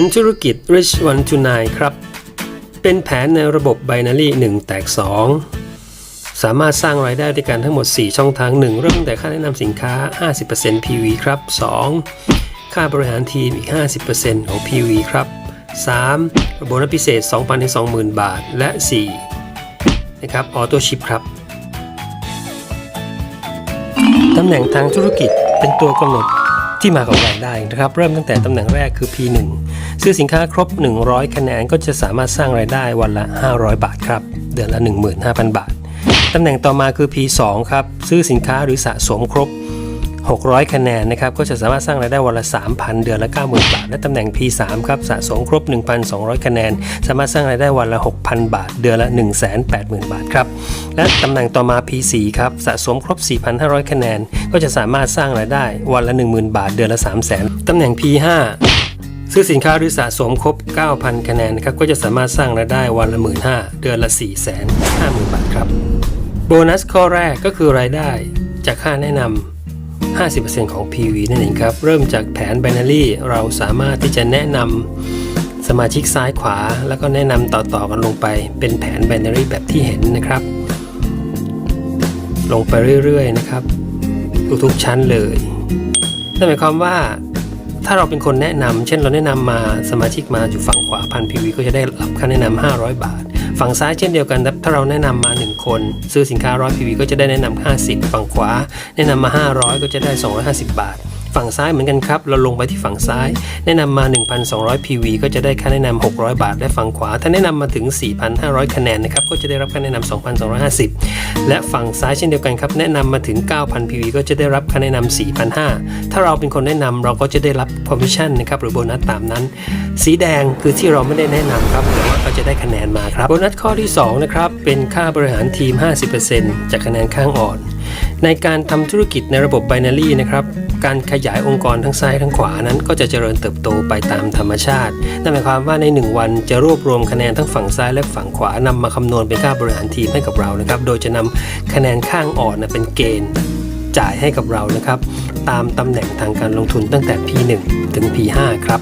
นธุรกิจ Rich One to Nine ครับ เป็นแผนในระบบ Binary 1 แตก 2 สามารถสร้างรายได้ด้วยกันทั้งหมด 4 ช่องทาง 1 เริ่มตั้งแต่ค่าแนะนำสินค้า 50% PV ครับ 2. ค่าบริหารทีมอีก 50%ของ PV ครับ 3. โบนัสพิเศษ 2,000-20,000 บาท และ 4. นะครับ ออโต้ชิปครับ ตำแหน่งทางธุรกิจเป็นตัวกำหนดที่มาของรายได้นะครับ เริ่มตั้งแต่ตำแหน่งแรกคือ P1 ซื้อสินค้าครบ 100 คะแนนก็จะสามารถสร้างรายได้วันละ 500 บาทครับ เดือนละ 15,000 บาท ตำแหน่งต่อมาคือ P2 ครับ ซื้อสินค้าหรือสะสมครบ 600 คะแนนนะครับ ก็จะสามารถสร้างรายได้วันละ 3,000 เดือนละ 90,000 บาท และตำแหน่ง P3 ครับ สะสมครบ 1,200 คะแนน สามารถสร้างรายได้วันละ 6,000 บาท เดือนละ 180,000 บาทครับ และตำแหน่งต่อมา P4 ครับ สะสมครบ 4,500 คะแนน ก็จะสามารถสร้างรายได้วันละ 10,000 บาท เดือนละ 300,000ตำแหน่ง P5 ซื้อสินค้าหรือสะสมครบ 9,000 คะแนนนะครับก็จะสามารถสร้างรายได้วันละ 15,000เดือนละ 450,000 บาทครับ โบนัสข้อแรกก็คือรายได้จากค่าแนะนำ 50%ของ PV นั่นเองครับ เริ่มจากแผน binary เราสามารถที่จะแนะนำสมาชิกซ้ายขวา แล้วก็แนะนำต่อๆกันลงไป เป็นแผน binary แบบที่เห็นนะครับ ลงไปเรื่อยๆนะครับทุกๆชั้นเลยนั่นหมายความว่า ถ้าเราเป็นคนแนะนำเช่นเราแนะนำมาสมาชิกมาอยู่ฝั่งขวาพันพีวีก็จะได้รับค่าแนะนำ500 บาท ฝั่งซ้ายเช่นเดียวกันถ้าเราแนะนำมา 1 คน ซื้อสินค้า100 PV ก็จะได้แนะนำ50 ฝั่งขวา แนะนำมา 500 ก็จะได้ 250 บาท ฝั่งซ้ายเหมือนกันครับ เราลงไปที่ฝั่งซ้าย แนะนำมา 1,200 PV ก็จะได้ค่าแนะนำ600 บาท และฝั่งขวา ถ้าแนะนำมาถึง 4,500 คะแนนนะครับก็จะได้รับค่าแนะนำ2,250 และฝั่งซ้ายเช่นเดียวกันครับแนะนำมาถึง 9,000 PV ก็จะได้รับค่าแนะนำ4,500 ถ้าเราเป็นคนแนะนำเราก็จะได้รับคอมมิชชั่นนะครับหรือโบนัสตามนั้น สีแดงคือที่เราไม่ได้แนะนำครับแต่ว่าก็จะได้คะแนนมาครับโบนัสข้อที่2นะครับเป็นค่าบริหารทีม 50%จากคะแนนข้างอ่อน ในการทำธุรกิจในระบบ binary นะครับ การขยายองค์กรทั้งซ้ายทั้งขวานั้นก็จะเจริญเติบโตไปตามธรรมชาติ นั่นหมายความว่าใน 1 วันจะรวบรวมคะแนนทั้งฝั่งซ้ายและฝั่งขวานำมาคำนวณเป็นค่าบริหารทีมให้กับเรานะครับ โดยจะนำคะแนนข้างอ่อนเป็นเกณฑ์จ่ายให้กับเรานะครับ ตามตำแหน่งทางการลงทุนตั้งแต่ P1 ถึง P5 ครับ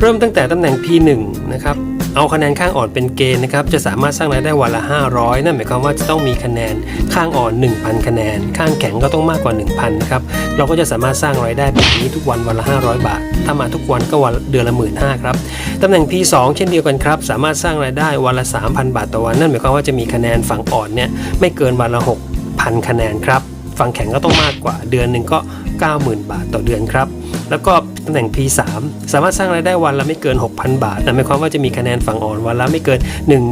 เริ่มตั้งแต่ตำแหน่ง P1 นะครับ เอาคะแนนข้างอ่อนเป็นเกณฑ์นะครับจะสามารถสร้างรายได้วันละ 500 นั่นหมายความว่าจะต้องมีคะแนนข้างอ่อน 1,000 คะแนน ข้างแข็งก็ต้องมากกว่า 1,000นะครับเราก็จะสามารถสร้างรายได้แบบนี้ทุกวันวันละ 500 บาท ถ้ามาทุกวันก็วันเดือนละ15,000ครับตำแหน่ง P2 เช่นเดียวกันครับสามารถสร้างรายได้วันละ 3,000 บาทต่อวัน นั่นหมายความว่าจะมีคะแนนฝั่งอ่อนเนี่ยไม่เกินวันละ 6,000 คะแนนครับฝั่งแข็งก็ต้องมากกว่าเดือนหนึ่งก็ 90,000 บาทต่อเดือนครับ แล้วก็ตำแหน่ง P3 สามารถสร้างรายได้วันละไม่เกิน 6,000 บาทนั่นหมายความว่าจะมีคะแนนฝั่งอ่อนวันละไม่เกิน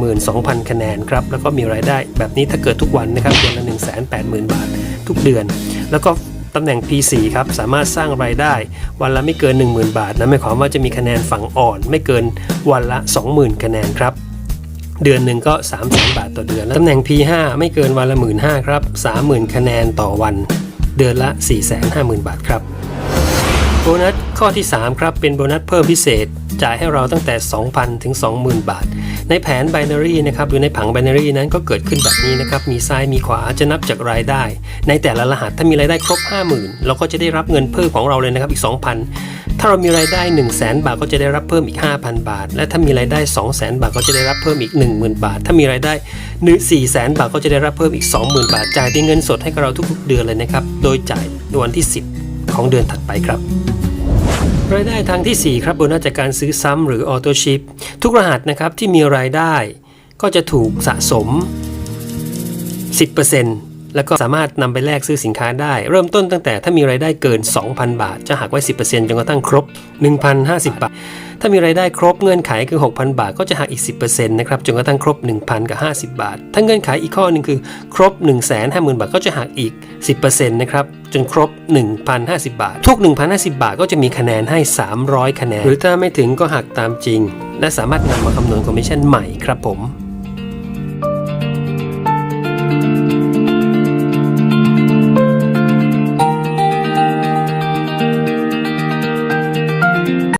12,000 คะแนนครับแล้วก็มีรายได้แบบนี้ถ้าเกิดทุกวันนะครับเดือนละ 180,000 บาททุกเดือน แล้วก็ตำแหน่ง P4 ครับ สามารถสร้างรายได้วันละไม่เกิน 10,000 บาทนั่นหมายความว่าจะมีคะแนนฝั่งอ่อน ไม่เกินวันละ 20,000 คะแนนครับ เดือนหนึ่งก็ 3 0 0 0 0 บาทต่อเดือน ตำแหน่ง P5 ไม่เกินวันละ 1 5 0 0 0 ครับ 30,000 คะแนนต่อวัน เดือนละ 450,000 บาทครับ บนัสข้อที่ 3 ครับ เป็นโบนัสเพิ่มพิเศษ จ่ายให้เราตั้งแต่ 2,000 ถึง 20,000 บาท ในแผน binary นะครับหรือในผัง binary นั้นก็เกิดขึ้นแบบนี้นะครับ มีซ้ายมีขวาจะนับจากรายได้ ในแต่ละรหัสถ้ามีรายได้ครบ 50,000 เราก็จะได้รับเงินเพิ่มของเราเลยนะครับอีก 2,000 ถ้าเรามีรายได้ 1 0 0 0 0แบาทก็จะได้รับเพิ่มอีก 5,000 บาท และถ้ามีรายได้ 2 0 0 0 0 0 บาทก็จะได้รับเพิ่มอีก 10,000 บาท ถ้ามีรายได้1 4 0 0 0 0บาทก็จะได้รับเพิ่มอีก 20,000 บาท จ่ายเป็นเงินสดให้กับเราทุกๆเดือนเลยนะครับ โดยจ่ายวันที่ 10 ของเดือนถัดไปครับ รายได้ทางที่ 4 ครับโบนัสจากการซื้อซ้ำหรือออโต้ชิปทุกรหัสนะครับที่มีรายได้ก็จะถูกสะสม 10% แล้วก็สามารถนำไปแลกซื้อสินค้าได้ เริ่มต้นตั้งแต่ถ้ามีรายได้เกิน 2,000 บาท จะหักไว้ 10%จนกระทั่งครบ 1,050 บาท ถ้ามีรายได้ครบเงื่อนไขคือ 6,000 บาท ก็จะหักอีก 10%นะครับจนกระทั่งครบ 1,000 กับ 50 บาท ถ้าเงื่อนไขอีกข้อหนึ่งคือครบ 150,000 บาทก็จะหักอีก 10%นะครับจนครบ 1,050 บาท ทุก 1,050 บาทก็จะมีคะแนนให้ 300 คะแนน หรือถ้าไม่ถึงก็หักตามจริง และสามารถนำมาคำนวณคอมมิชชั่นใหม่ครับผม